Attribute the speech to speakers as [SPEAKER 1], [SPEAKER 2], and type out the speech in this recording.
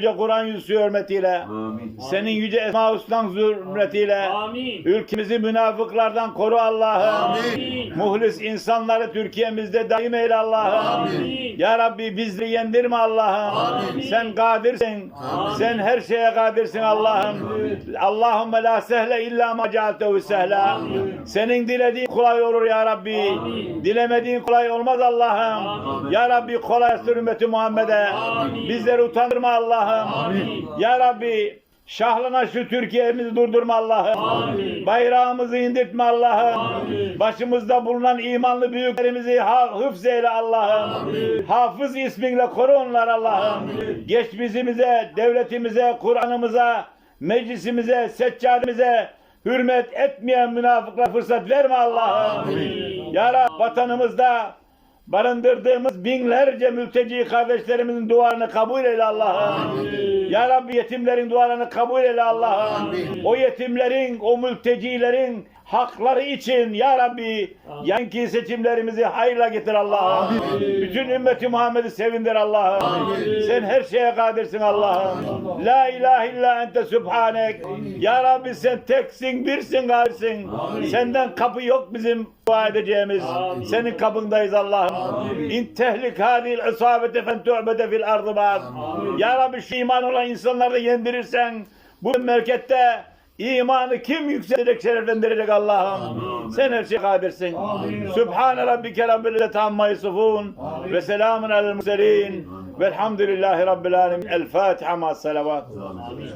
[SPEAKER 1] yüce Kur'an yüzü hürmetiyle,
[SPEAKER 2] Amin.
[SPEAKER 1] senin yüce Esma Hüsnan hürmetiyle,
[SPEAKER 3] Amin.
[SPEAKER 1] ülkemizi münafıklardan koru Allah'ım.
[SPEAKER 3] Amin.
[SPEAKER 1] Muhlis insanları Türkiye'mizde daim eyle Allah'ım.
[SPEAKER 3] Amin.
[SPEAKER 1] Ya Rabbi bizleri yendirme Allah'ım.
[SPEAKER 3] Amin.
[SPEAKER 1] Sen kadirsin.
[SPEAKER 3] Amin.
[SPEAKER 1] Sen her şeye kadirsin Allah'ım. Allahümme la sehle illa ma cealtehu sehla.
[SPEAKER 3] Amin.
[SPEAKER 1] Senin dilediğin kolay olur ya Rabbi.
[SPEAKER 3] Amin.
[SPEAKER 1] Dilemediğin kolay olmaz Allah'ım.
[SPEAKER 3] Amin.
[SPEAKER 1] Ya Rabbi kolay ümmeti Muhammed'e.
[SPEAKER 3] Amin.
[SPEAKER 1] Bizleri utandırma Allah'ım.
[SPEAKER 3] Amin.
[SPEAKER 1] Ya Rabbi şahlına şu Türkiye'mizi durdurma Allah'ım. Bayrağımızı indirtme Allah'ım. Başımızda bulunan imanlı büyüklerimizi hıfz eyle Allah'ım. Hafız isminle koru onları Allah'ım. Geçmişimize, devletimize, Kur'an'ımıza, meclisimize, seccademize hürmet etmeyen münafıklara fırsat verme Allah'ım. Ya Rab vatanımızda barındırdığımız binlerce mülteci kardeşlerimizin dualarını kabul eyle Allah'ım. Ya Rabbi yetimlerin dualarını kabul eyle Allah'ım. O yetimlerin, o mültecilerin hakları için Ya Rabbi
[SPEAKER 3] Amin.
[SPEAKER 1] yanki seçimlerimizi hayırla getir Allah'ım.
[SPEAKER 3] Amin.
[SPEAKER 1] Bütün ümmeti Muhammed'i sevindir Allah'ım.
[SPEAKER 3] Amin.
[SPEAKER 1] Sen her şeye kadirsin Allah'ım. La ilahe illa ente subhanek. Ya Rabbi sen teksin, birsin, kadirsin.
[SPEAKER 3] Amin.
[SPEAKER 1] Senden kapı yok bizim dua edeceğimiz.
[SPEAKER 3] Amin.
[SPEAKER 1] Senin kapındayız Allah'ım.
[SPEAKER 3] Amin.
[SPEAKER 1] İn tehlik hadil isabete fen tu'bede fil ardı.
[SPEAKER 3] Amin.
[SPEAKER 1] Ya Rabbi şu iman olan insanları yendirirsen bu memlekette imanı kim yükselecek şereflendirecek Allah'ım. Sen her şeye kadirsin.
[SPEAKER 3] Amin.
[SPEAKER 1] Sübhane rabbike rabbil izzeti amma
[SPEAKER 3] Amin.
[SPEAKER 1] ve selamun alel murselin velhamdülillahi rabbil alemin. El Fatiha ma salavat.
[SPEAKER 3] Amin.